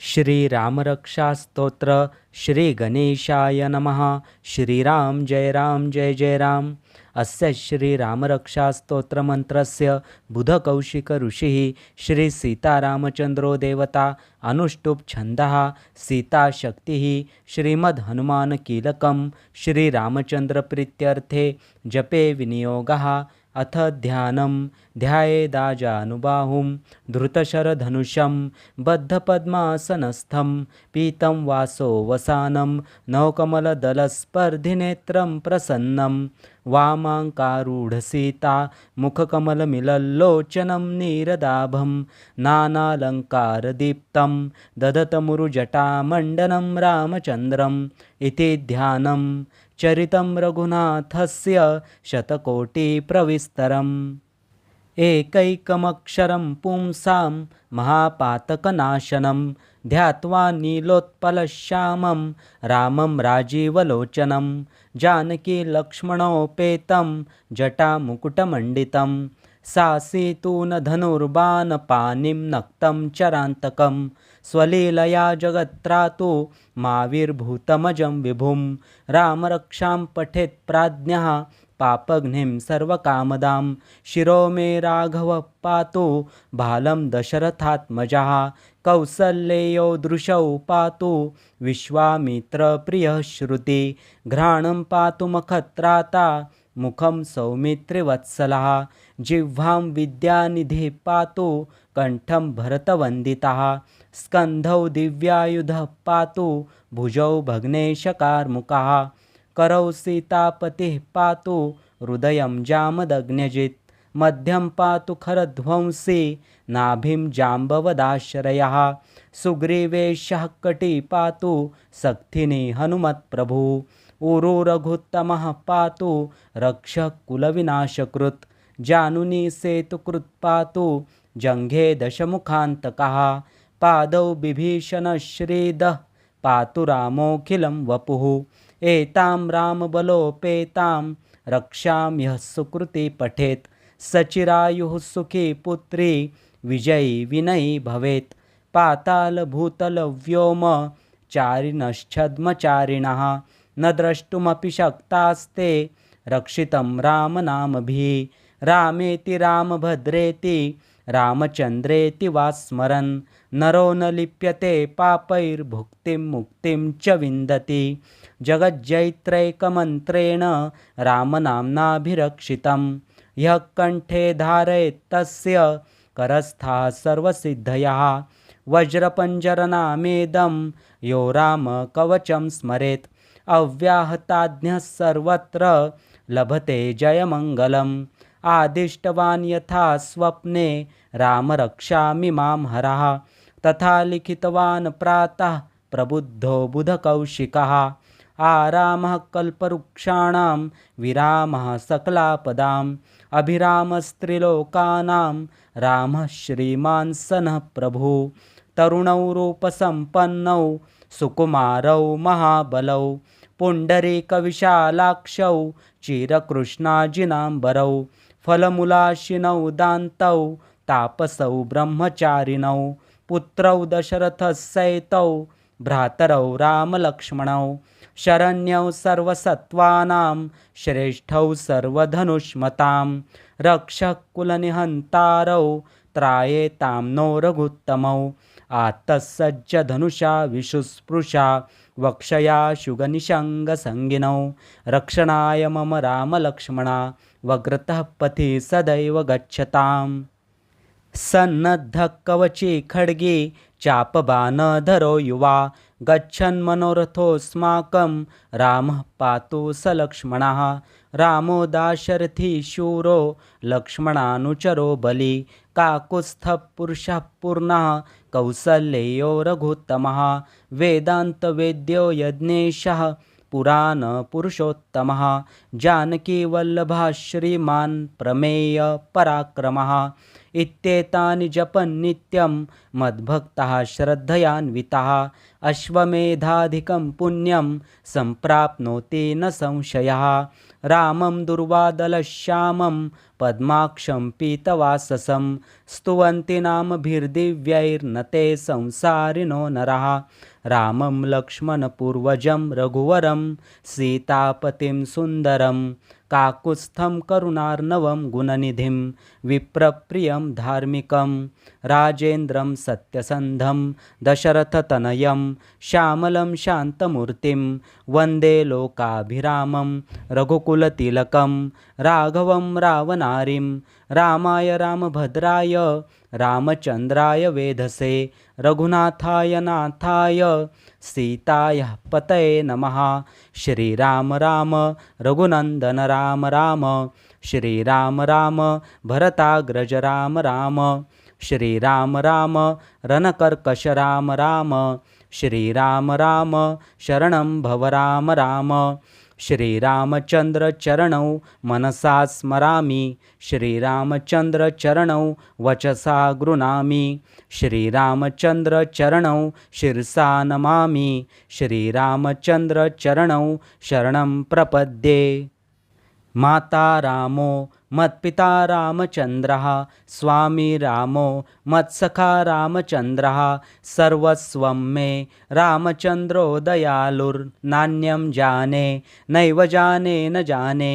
श्रीरामरक्षास्तोत्र श्रीगणेशाय नमः। श्रीराम जय राम जय जय राम। अस्य श्रीरामरक्षास्तोत्रमन्त्रस्य बुधकौशिकऋषिः श्रीसीतारामचन्द्रो देवता अनुष्टुप् छन्दः सीताशक्तिः श्रीमद्हनुमानकीलकं श्रीरामचन्द्रप्रीत्यर्थे जपे विनियोगः। अथ ध्यानं। ध्यायेदाजानुबाहुं धृतशरधनुषं। बद्धपद्मासनस्थं। पीतं वासो वसानं। नौकमलदलस्पर्धिनेत्रं प्रसन्नं। वामाङ्कारूढसीता। मुखकमलमिलल्लोचनं। नीरदाभं। नानालङ्कारदीप्तं। ददतमुरुजटामण्डनं रामचन्द्रम्। इति ध्यानं। चरितं रघुनाथस्य शतकोटिप्रविस्तरम्। एकैकमक्षरं पुंसां महापातकनाशनं ध्यात्वा नीलोत्पलश्यामं रामं राजीवलोचनं जानकीलक्ष्मणोपेतं जटामुकुटमण्डितं सासीतूनधनुर्बाणपानिं नक्तं चरान्तकम् स्वलीलया जगत्रातु माविर्भूतमजं विभुं। रामरक्षां पठेत् प्राज्ञः पापघ्निं सर्वकामदां। शिरो मे राघवः पातु बालं दशरथात्मजः। कौसल्येयो दृशौ पातु विश्वामित्रप्रियः श्रुति। घ्राणं पातु मखत्राता मुखं सौमित्रिवत्सलः। जिह्वां विद्यानिधिः पातु कण्ठं भरतवन्दितः। स्कन्धौ दिव्यायुधः पातु भुजौ भग्नेशकार्मुकः। करौ सीतापतिः पातु हृदयं जामदग्न्यजित्। मध्यं पातु खरध्वंसी नाभिं जाम्बवदाश्रयः। सुग्रीवेशः कटी पातु सक्थिनी हनुमत्प्रभु। उरुरघुत्तमः पातु रक्षः कुलविनाशकृत्। जानुनी सेतुकृत् पातु जङ्घे दशमुखान्तकः। पादौ बिभीषणश्रीदः। पातु रामोऽखिलं वपुः। एतां रामबलोपेतां रक्षां यः सुकृति पठेत्। सचिरायुः सुखी पुत्री विजयी विनयी भवेत्। पातालभूतलव्योम चारिणश्छद्मचारिणः। न द्रष्टुमपि शक्तास्ते रक्षितं रामनामभिः। रामेति रामभद्रेति रामचन्द्रेति वा स्मरन्। नरो न लिप्यते पापैर्भुक्तिं मुक्तिं च विन्दति। जगज्जैत्रैकमन्त्रेण रामनाम्नाभिरक्षितं यः कण्ठे धारयेत्तस्य करस्थाः सर्वसिद्धयः। वज्रपञ्जरनामेदं यो रामकवचं स्मरेत्। अव्याहताज्ञः सर्वत्र लभते जयमङ्गलम्। आदिष्टवान् यथा स्वप्ने रामरक्षामि मां हरः। तथा लिखितवान् प्रातः प्रबुद्धो बुधकौशिकः। आरामः कल्पवृक्षाणां विरामः सकलापदाम् अभिरामस्त्रिलोकानां रामः श्रीमान् सनः प्रभु। तरुणौ रूपसम्पन्नौ सुकुमारौ महाबलौ पुण्डरीकविशालाक्षौ चिरकृष्णाजिनाम्बरौ फलमूलाशिनौ दान्तौ तापसौ ब्रह्मचारिणौ पुत्रौ दशरथसहितौ भ्रातरौ रामलक्ष्मणौ शरण्यौ सर्वसत्त्वानां श्रेष्ठौ सर्वधनुष्मतां रक्षःकुलनिहन्तारौ त्रायेतां नो रघुत्तमौ आत्तसज्जधनुषा विशुस्पृशा वक्षया शुगनिषङ्गसङ्गिनौ रक्षणाय मम रामलक्ष्मणा वग्रतः पथि सदैव गच्छताम्। सन्नद्धः कवची खड्गी चापबाणधरो युवा गच्छन्मनोरथोऽस्माकं रामः पातु स लक्ष्मणः। रामो दाशरथी शूरो लक्ष्मणानुचरो बली काकुत्स्थपुरुषः पूर्णः कौसल्येयो रघुत्तमः। वेदान्तवेद्यो यज्ञेशः पुराणपुरुषोत्तमः जानकीवल्लभः श्रीमान् प्रमेयपराक्रमः इत्येतानि जपन् नित्यं। मद्भक्तः श्रद्धयान्वितः। अश्वमेधाधिकं पुण्यं सम्प्राप्नोति न संशयः। रामं दुर्वादलश्यामं पद्माक्षं पीतवाससं। स्तुवन्ति नामभिर्दिव्यैर्न ते संसारिणो नरः। रामं लक्ष्मणपूर्वजं रघुवरं सीतापतिं सुन्दरं काकुत्स्थं करुणार्णवं गुणनिधिं विप्रप्रियं धार्मिकं राजेन्द्रं सत्यसन्धं दशरथतनयं श्यामलं शान्तमूर्तिं वन्दे लोकाभिरामं रघुकुलतिलकं राघवं रावणारीं रामाय रामभद्राय रामचन्द्राय वेधसे रघुनाथाय नाथाय सीताय पतये नमः। श्रीराम राम रघुनंदन राम राम। श्रीराम राम भरताग्रज राम राम। श्रीराम राम रणकर्कश राम राम। श्रीराम राम शरणं भव राम राम। श्रीरामचन्द्रचरणौ मनसा स्मरामि। श्रीरामचन्द्रचरणौ वचसा गृणामि। श्रीरामचन्द्रचरणौ शिरसा नमामि। श्रीरामचन्द्रचरणौ शरणं प्रपद्ये। माता रामो मत्पिता रामचन्द्रः स्वामी रामो मत्सखा रामचन्द्रः सर्वस्वं मे रामचन्द्रो दयालुर्नान्यं जाने नैव जाने न जाने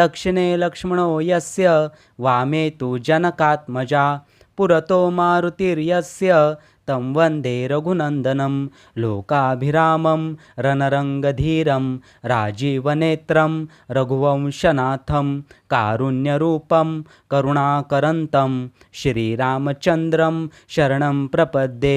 दक्षिणे लक्ष्मणो यस्य वामे तु जनकात्मजा पुरतो मारुतिर्यस्य तं वन्दे रघुनन्दनं लोकाभिरामं रणरङ्गधीरं राजीवनेत्रं रघुवंशनाथं कारुण्यरूपं करुणाकरन्तं श्रीरामचन्द्रं शरणं प्रपद्ये।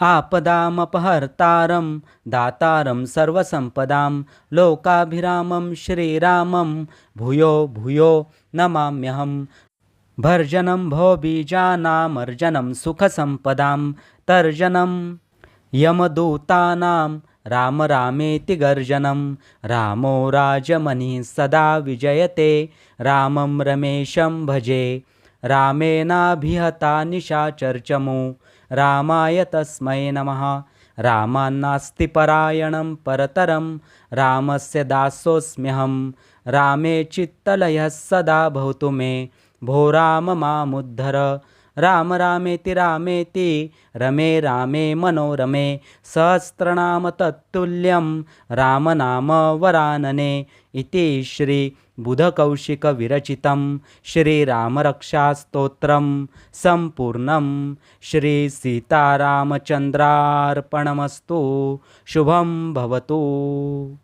आपदामपहर्तारं दातारं सर्वसम्पदां लोकाभिरामं श्रीरामं भूयो भूयो नमाम्यहं। भर्जनं भोबीजानामर्जनं सुखसम्पदां तर्जनं यमदूतानां राम रामेति गर्जनं रामो राजमणिः सदा विजयते रामं रमेशं भजे रामेणाभिहता निशाचर्चमु रामाय तस्मै नमः। रामान्नास्ति परायणं परतरं रामस्य दासोऽस्म्यहं। रामे चित्तलयः सदा भवतु मे। भो राम मामुद्धर। राम रामेति रामेति रमे रामे मनोरमे सहस्रनाम तत्तुल्यं रामनाम वरानने इति श्रीबुधकौशिकविरचितं श्रीरामरक्षास्तोत्रं सम्पूर्णं श्रीसीतारामचन्द्रार्पणमस्तु। शुभं भवतु।